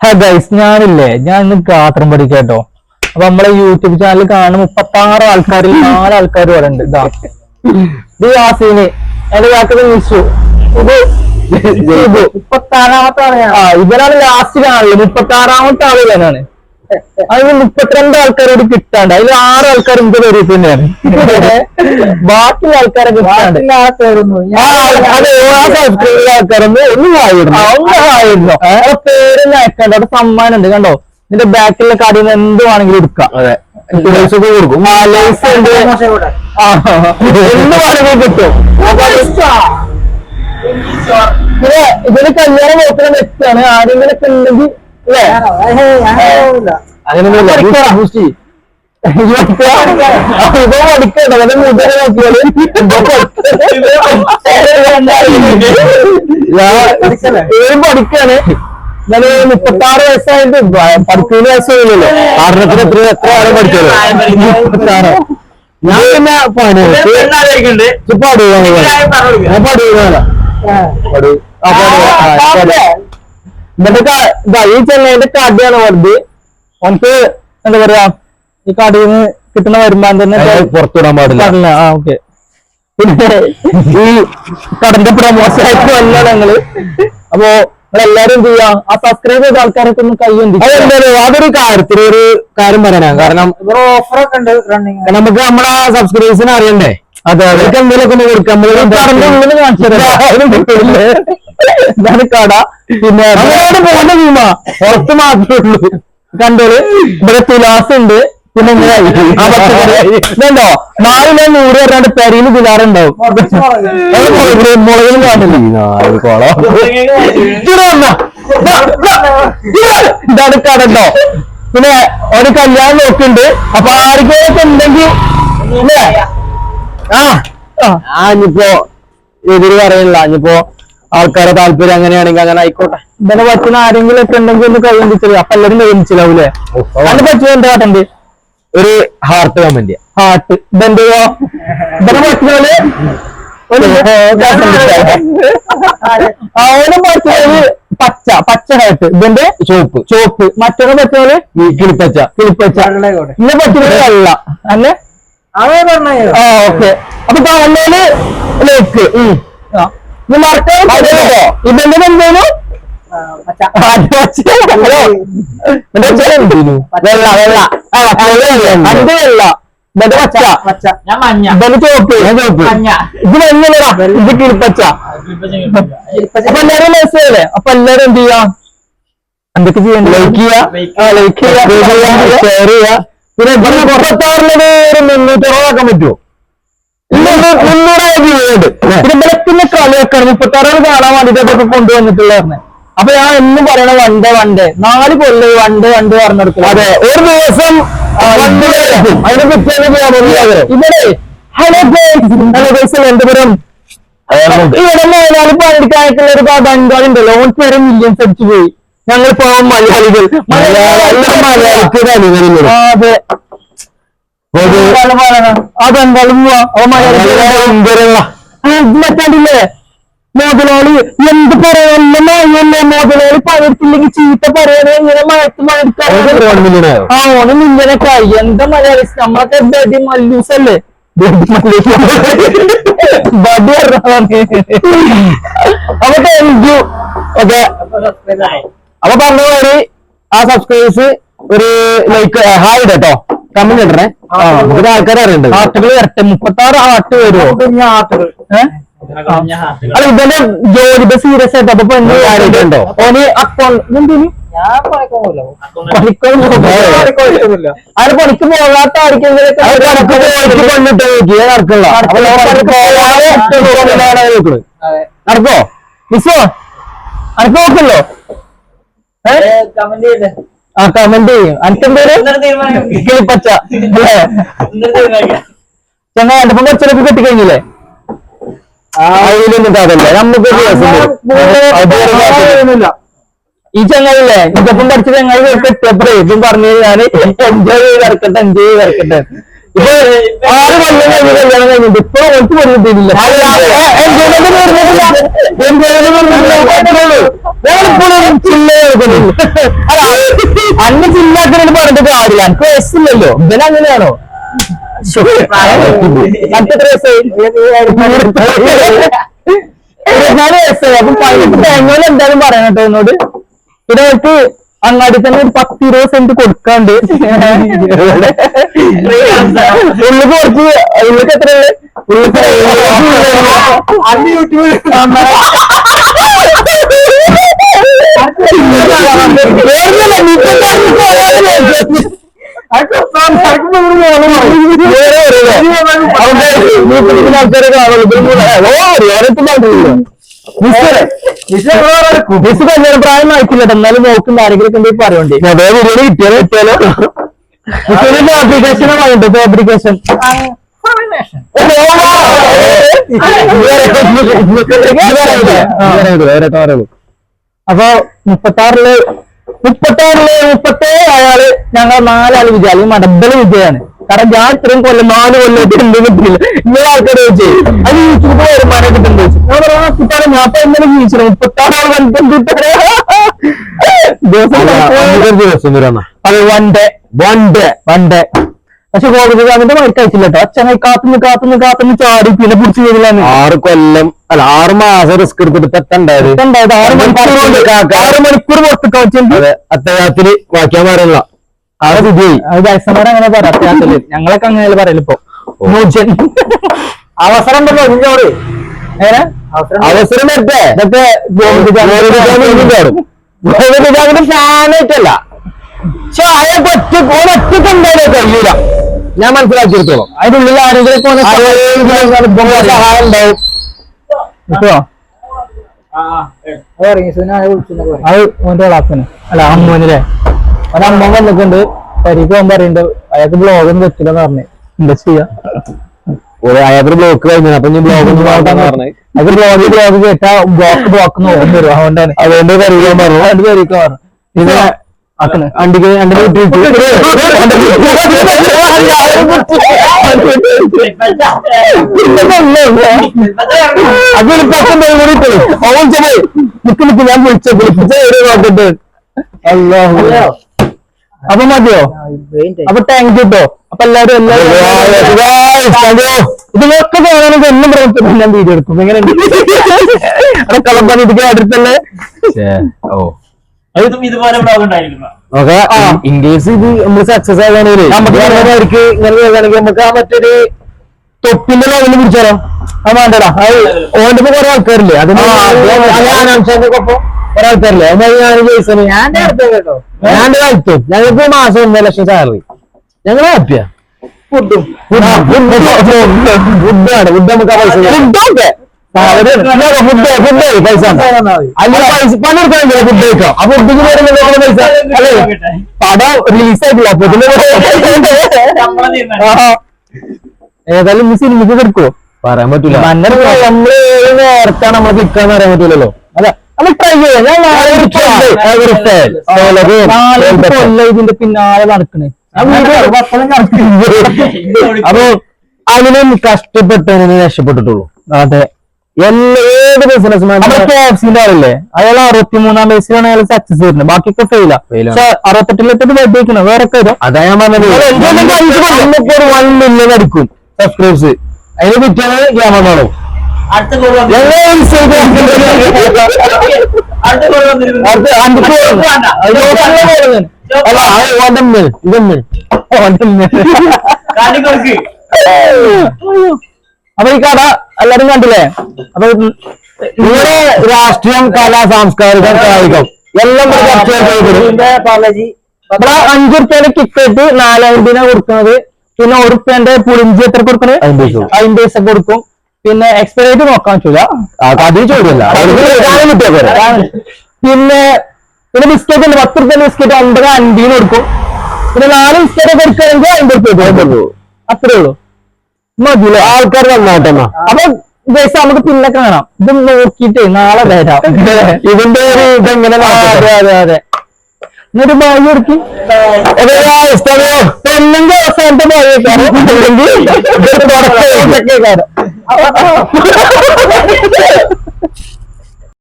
Hey guys ഞാനില്ലേ ഞാൻ ഇന്ന് ഗാത്രം പഠിക്കാട്ടോ അപ്പൊ നമ്മളെ യൂട്യൂബ് ചാനൽ കാണുന്ന മുപ്പത്താറ് ആൾക്കാരിൽ നാല് ആൾക്കാർ ഇവിടെ ഉണ്ട്. ഇതാ. ഇത് യാസീന്. എന്റെ കാക്കത് നിഷു ഇത് ഇത് മുപ്പത്തി ആ ഇവരാണ് ലാസ്റ്റ് കാണുന്നത്. മുപ്പത്താറാമത്തെ ആൾ ഇവനാണ്. അതിന് മുപ്പത്തിരണ്ട് ആൾക്കാരോട് കിട്ടാണ്ട് അതിൽ ആറ് ആൾക്കാർ ഇന്ത്യ പേരിൽ തന്നെയാണ് ബാക്കിയുള്ള ആൾക്കാരെ കിട്ടാണ്ട് ആൾക്കാരൊന്നും ഒന്ന് ആയിരുന്നു ഒന്ന് ആയിരുന്നു പേരൊന്നും അയക്കണ്ട അവിടെ സമ്മാനം ഉണ്ട് കണ്ടോ നിന്റെ ബാക്കിലെ കടയിൽ നിന്ന് എന്ത് വേണമെങ്കിലും എടുക്കാം അതെ കൊടുക്കും ആ ലൈസ് ഉണ്ട് ആ, എന്ത് വേണമെങ്കിലും കിട്ടും ഇതിന് കല്യാണം നോക്കുന്ന വ്യക്തിയാണ് ആരെങ്കിലും ഒക്കെ ഉണ്ടെങ്കിൽ പഠിക്കാണ് ഞാൻ മുപ്പത്തി ആറ് വയസ്സായിട്ട് പഠിക്കുന്ന വയസ്സായില്ലല്ലോ. പഠനത്തിന് എത്ര എത്ര ആരും പഠിച്ചത്? മുപ്പത്താറ്. ഞാൻ പിന്നെ പാടുക ഞാൻ പാടുക ഇതാ ഈ ചെന്നൈന്റെ കടയാണ് വെറുതെ നമുക്ക് എന്താ പറയാ ഈ കടയിൽ നിന്ന് കിട്ടുന്ന വരുമാനം തന്നെ പുറത്തുവിടാൻ പാടില്ല. ആ ഓക്കെ. പിന്നെ ഈ കടന്റെ പ്രമോഷൻ ആയിട്ട് വല്ല ഞങ്ങൾ. അപ്പോ എല്ലാരും എന്ത് ചെയ്യാ ആ സബ്സ്ക്രൈബ് ചെയ്ത ആൾക്കാരൊക്കെ ഒന്ന് കൈ അതെന്തായാലും അതൊരു കാര്യത്തിൽ ഒരു കാര്യം പറയാനാ. കാരണം ഓഫറൊക്കെ ഉണ്ട് റണ്ണിങ് നമുക്ക് നമ്മളെ സബ്സ്ക്രൈബേഴ്സിനെ അറിയണ്ടേ? അതെ അവർക്ക് എന്തെങ്കിലുമൊക്കെ ഒന്ന് കൊടുക്കാം. ഇതാണ് കട പിന്നെ നമ്മളോട് പോകുന്ന ഭീമ. പുറത്ത് മാത്രമേ ഉള്ളൂ. കണ്ടോൾ. ഇവിടെ തുലാസ് ഉണ്ട്. പിന്നെ. ഇതുണ്ടോ നാലിലെ നൂറ് പറഞ്ഞാണ്ട് പെരയിൽ തുലാറുണ്ടാവും മുളകിലും കാണില്ല ഇതാണ് കടണ്ടോ പിന്നെ ഒരു കല്യാണം നോക്കുന്നുണ്ട്. അപ്പൊ ആർക്കൊക്കെ ഉണ്ടെങ്കിൽ? ആ ആ. ഇനിയിപ്പോ എതിര് പറയണില്ല. ഇനിയിപ്പോ ആൾക്കാരെ താല്പര്യം അങ്ങനെയാണെങ്കിൽ അങ്ങനെ ആയിക്കോട്ടെ. ഇതിനെ പറ്റുന്ന ആരെങ്കിലും ഒക്കെ ഉണ്ടെങ്കിൽ ഒന്ന് കൈവന്തിച്ചത് അപ്പൊ എല്ലാരും കൈവന്തിച്ചില്ലാവൂലേ അത് പറ്റുമോ എന്താ കാട്ടണ്ട്? ഒരു ഹാർട്ട് കമന്റ് ഹാർട്ട് ഇതെന്തെയോ ഇതിനെ പറ്റുന്നത് അവനും പറ്റുന്നത് പച്ച പച്ച ഹാർട്ട് ഇതിന്റെ ചോപ്പ് ചോപ്പ് മറ്റൊന്ന് പറ്റുന്നത് കിളിപ്പച്ച. കിളിപ്പച്ച. ഇന്നെ പറ്റുന്നത് വെള്ള അല്ലേ. ആ ഓക്കെ. അപ്പൊ കാണുന്നതിൽ ലേക്ക് ഇതെന്റെ എന്തേനു? വെള്ള വെള്ള. അന്റെ വെള്ള. ഇതെന്റെ പച്ച ഇതെന്റെ ചുവപ്പ് ചുവപ്പ് മഞ്ഞ. ഇത് കിളിപ്പച്ച. അപ്പൊ എല്ലാരും മനസ്സിലല്ലേ അപ്പൊ എല്ലാരും എന്ത് ചെയ്യാ? എന്തൊക്കെ ചെയ്യണ്ട ലൈക്ക് ചെയ്യാ? ലൈക്ക് ചെയ്യാ. ഷെയർ ചെയ്യാ. പിന്നെ ഇവിടെ പുറത്താറുള്ളത് ഒരു മുന്നൂറ്ററുപതാക്കാൻ പറ്റുമോ മുന്നൂറായിരം രൂപയുണ്ട് ഇവിടത്തിന്റെ കളിയൊക്കെ മുപ്പത്താറുകൾ കാണാൻ വേണ്ടിട്ട് അതൊക്കെ കൊണ്ടുവന്നിട്ടുള്ളതാണ് അപ്പൊ ഞാൻ എന്നും പറയണ വണ്ട വണ്ട്. നാല് കൊല്ലം വണ്ട് വണ്ട് പറഞ്ഞെടുക്കും. അതെ. ഒരു ദിവസം അതിനെ പറ്റിയാണ് ഇവിടെ ഹലോ ഹലോ ഗൈസ് ഇവിടെ മൂന്നാൽ പണിയെടുക്കാനായിട്ടുള്ള ഒരു ബംഗാളി ഉണ്ടല്ലോ. ഓൻ പേര് മില്യൻസ് അടിച്ചു പോയി. ഞങ്ങൾ പോവാൻ മലയാളികൾ. മലയാളികൾ അതെ. അതെന്തായാലും മറ്റാണ്ടില്ലേ മുതലാളി എന്ത് പറയാനല്ലേ മുതലാളി പണിയെടുത്തില്ലെങ്കിൽ ചീത്ത പറയാനേ? ഇങ്ങനെ മഴത്ത് ആ ആയി എന്താ മലയാളി? നമ്മളൊക്കെ ബഡി മല്ലൂസ് അല്ലേ? ബഡി അപ്പൊ താങ്ക് യു ഓക്കെ. അപ്പൊ പറഞ്ഞ മാതിരി ആ സബ്സ്ക്രൈബേഴ്സ് ഒരു ലൈക്ക് ഹായ് കേട്ടോ കമന്റ് ഇടണേ നമുക്ക് അറിയണ്ടത് വരട്ടെ മുപ്പത്തി ആറ് ഹാർട്ട് വരുമോ അല്ല ഇവന്റെ ജോലി ഇപ്പൊ സീരിയസ് ആയിട്ട് അപ്പൊ എന്ത് കാര്യമുണ്ടോ? ഓന് അക്കൗണ്ട് പണിക്ക് പോകാത്ത ആർക്കെങ്കിലും നടക്കോ? മിസ്സോ അനക്ക് നോക്കല്ലോ കമന്റ് ചെയ്തേ ആ കമന്റ് ചെയ്യും. തീരുമാനം? കിളിപ്പച്ച അല്ലേ? കണ്ടപ്പം കുറച്ചൊക്കെ കെട്ടിക്കഴിഞ്ഞില്ലേ? അതിലൊന്നും അതല്ലേ. നമുക്ക് ഈ ചങ്ങായില്ലേ? ഇതൊപ്പം പഠിച്ച ചങ്ങായി കെട്ടിയപ്പോഴേ ഇതും പറഞ്ഞു ഞാൻ എൻജോയ് ചെയ്ത് ഇറക്കട്ടെ എൻജോയ് ചെയ്ത് ഇറക്കട്ടെ ഇപ്പൊ ആറ് കൊല്ലം കഴിഞ്ഞ് കല്യാണം കഴിഞ്ഞിട്ട് ഇപ്പൊ ഒറ്റ കൊല്ലം കിട്ടിയിട്ടില്ല എൻജോയ്മെന്റ് എൻജോയ്മെന്റ് ചില്ല് അന്ന് ചില്ലാക്കനോട് പറഞ്ഞിട്ട് കാര്യമില്ല. എനിക്ക് വയസ്സില്ലല്ലോ. ഇവൻ അങ്ങനെയാണോ? വയസ്സായി? ഇരുപത്തിനാല് വയസ്സായി. അപ്പൊ പതിനെട്ട് ഞങ്ങൾ എന്തായാലും പറയണട്ടോ കേട്ടോ എന്നോട്. പിന്നെ അവർക്ക് അങ്ങാടി തന്നെ ഒരു പത്ത് ഇരുപത് സെന്റ് കൊടുക്കാണ്ട്. ഉള്ളിൽ കുറച്ച് ഉള്ളിക്ക് എത്ര അന്ന് യൂട്യൂബിൽ കല്യാണം പ്രായം ആയിട്ടില്ല എന്നാലും നോക്കുന്ന ആരെങ്കിലും പറയണ്ടേ അതേ കിട്ടിയാലോ കിട്ടിയാലോ ഫാബ്രിക്കേഷൻ അപ്പൊ മുപ്പത്താറിൽ മുപ്പത്താറിൽ മുപ്പത്തേഴ് അയാൾ ഞങ്ങൾ നാലാൾ വിജയം അല്ലെങ്കിൽ മടബൽ വിജയാണ് കാരണം ഞാൻ ഇത്രയും കൊല്ലം നാല് കൊല്ലം കിട്ടിയില്ല ഇങ്ങനെ ആൾക്കാർ ചോദിച്ചേ അത് യൂട്യൂബ് വരുമാനം ചോദിച്ചു ഞാൻ പറയാ കിട്ടാതെ ഞാൻ ഇപ്പൊ ഇന്നലെ ജീവിച്ചു മുപ്പത്താറ് കിട്ടാതെ ദിവസം അത് one day one day one day പക്ഷെ ഗോപികാന്തിന്റെ മൈക്ക് അയച്ചില്ല കേട്ടോ. അച്ഛനെ കാത്തുനിന്ന് കാത്തുനിന്ന് കാത്തുനിന്ന് ചാടി പിന്നെ പിടിച്ചു ചെയ്തില്ലാന്ന് ആറ് കൊല്ലം അല്ല ആറ് മാസം റിസ്ക് എടുത്തിട്ട് എത്തണ്ടായത് ആറ് മണിക്കൂർ ആറ് മണിക്കൂർ പുറത്ത് അത്തരത്തിൽ വായിക്കാൻ പാടില്ല അങ്ങനെ പറയാത്തില്ല ഞങ്ങളൊക്കെ അങ്ങനെ പറയൽ ഇപ്പൊ. അവസരം ഉണ്ടല്ലോ അവസരം വരട്ടെ. ഇതൊക്കെ ഗോപികാന്തിന്റെ ഫാനായിട്ടല്ല. പക്ഷെ അയാൾക്ക് ഒറ്റ ഒറ്റയ്ക്ക് എന്തായാലും കഴിയൂല. ഞാൻ മനസ്സിലാക്കിയെടുത്തോളം. അതിനുള്ളിൽ ആരെങ്കിലും സഹായം ഉണ്ടാവും. കിട്ടുമോ അത് ഓന്റെ ക്ലാസ്സിന്. അല്ല അമ്മോനിലെ ഒരമ്മ വന്നിട്ടുണ്ട്. പരിക്ക് പോകാൻ പറയുന്നുണ്ട്. അയാൾക്ക് ബ്ലോഗൊന്നും വെച്ചില്ലെന്ന് പറഞ്ഞു. എന്താ ചെയ്യാ. അയാൾക്ക് ബ്ലോക്ക് കഴിഞ്ഞു. അപ്പൊ ഇനി ഒന്നും പറഞ്ഞു. അത് ബ്ലോഗ് ബ്ലോഗ് കേട്ടാ ബ്ലോക്ക് ബ്ലോക്ക് നോക്കാൻ വരും അതുകൊണ്ടാണ് അതുകൊണ്ട് പരിക്കാൻ പറഞ്ഞു. അതുകൊണ്ട് പരിക്ക് പറഞ്ഞു ഇത് അണ്ടിക്ക് അണ്ടിന് വിട്ടിട്ട് അതൊരു പേര് കൂടി അവൻ ചെന്ന്. നിക്ക് നിക്ക്. ഞാൻ വിളിച്ച വിളിച്ച. ഒരു നോക്കട്ടെ അല്ലാഹു. അപ്പൊ മതിയോ? അപ്പൊ താങ്ക് യു കേട്ടോ അപ്പൊ എല്ലാരും എല്ലാവരും ഇതിനൊക്കെ കാണാനെങ്കിൽ എന്നും പ്രവർത്തനം ഞാൻ വീഡിയോ എടുക്കും. എങ്ങനെ കളപ്പാൻ ഇതിക്ക് അടുത്തല്ലേ ഇൻ കേസ് ഇത് നമ്മൾ സക്സസ് ആകാണെങ്കിൽ നമുക്ക് അവർക്ക് ഇങ്ങനെ കേൾക്കുകയാണെങ്കിൽ നമുക്ക് ആ മറ്റൊരു തൊപ്പിന്റെ ലെവലിൽ പിടിച്ചാലോ ആ വേണ്ടടാ. ഇപ്പൊ കുറെ ആൾക്കാരില്ലേ? അതിന് ഞാനാംശാന്റൊപ്പം ആൾക്കാരില്ലേ അതായത് ഞാൻ ജയിച്ചത് ഞാൻ ഞാൻ കളിത്തും ഞങ്ങൾക്ക് മാസം ഒന്നര ലക്ഷം സാലറി ഞങ്ങൾ ഹാപ്പിയാ ഫുഡും. ഫുഡാണ് ഫുഡ് നമുക്ക് പൈസ ഫുഡൊക്കെ ഫുഡ് ഫുഡ് പൈസ അല്ലെങ്കിൽ പൈസ പണിയെടുക്കാൻ ഫുഡ് കഴിക്കാം. ആ ഫുഡിന് വരുന്ന പൈസ അല്ലേ? പടം റിലീസ് ആയിട്ടില്ല. ഏതായാലും ഇന്ന് സിനിമക്ക് കിടക്കുവോ? പറയാൻ പറ്റൂല. നമ്മൾ നേരത്തെ നേരത്താണ് നമ്മൾ നിൽക്കാന്ന് പറയാൻ പറ്റൂലല്ലോ. അല്ല ഇതിന്റെ പിന്നാലെ നടക്കണേ. അപ്പൊ അതിനും കഷ്ടപ്പെട്ടതിനെ രക്ഷപ്പെട്ടിട്ടുള്ളൂ. അതെ. എല്ലാ ഏത് ബിസിനസ്മാൻ ക്യാപ്സിന്റെ ആളല്ലേ? അയാൾ അറുപത്തിമൂന്നാം വയസ്സിലാണ് അയാൾ സക്സസ് വരുന്നത്. ബാക്കിയൊക്കെ ഫെയിലാ. പക്ഷെ അറുപത്തെട്ടിലെത്തിട്ട് വെട്ടിക്കണം വേറെ അതാ ഞാൻ പറഞ്ഞത്. ഒരു വൺ മില്യൺ അടിക്കും. സബ്സ്ക്രൈബ്സ് അതിന് കിട്ടിയാണ് കാണും അടുത്ത കോൾ അടുത്ത കോൾ വന്നിരുന്നു. കാണിക്കൊടുക്ക് അപ്പൊ ഈ കഥ എല്ലാരും കണ്ടില്ലേ? അപ്പൊ ഇവിടെ രാഷ്ട്രീയം കലാ സാംസ്കാരികം കായികം എല്ലാം കൂടെ ചർച്ച ചെയ്യപ്പെടും ഇവിടെ അഞ്ചു റുപ്യയുടെ കിക്കറ്റ് നാലായിരത്തിനാ കൊടുക്കുന്നത് പിന്നെ ഒരു റുപ്യന്റെ പുളിഞ്ചി എത്ര കൊടുക്കണേ. അമ്പത് പൈസ കൊടുക്കും. പിന്നെ എക്സ്പയറി നോക്കാൻ പറ്റൂല. ചോദ്യമല്ല. പിന്നെ പിന്നെ ബിസ്ക്കറ്റ് ഉണ്ട്. പത്ത് റുപ്യ ബിസ്ക്കറ്റ് അമ്പത് അൻപതിന് കൊടുക്കും. പിന്നെ നാല് ബിസ്ക്കറ്റ് കൊടുക്കുകയാണെങ്കിൽ അമ്പത് റുപ്യ അത്രേ ഉള്ളൂ. മതിയല്ലോ? ആൾക്കാർ നന്നായിട്ട് അപ്പൊ ഗൈസ് നമുക്ക് പിന്നെ കാണാം. ഇത് നോക്കിട്ട് നാളെ വരാം. ഇതിന്റെ ഒരു ഇതെങ്ങനെ അതെ അതെ അതെ. എന്നിട്ട് ബാഗ് കൊടുക്കി പെണ്ണിന്റെ അവസാനത്തെ ബാഗ് Oh, oh.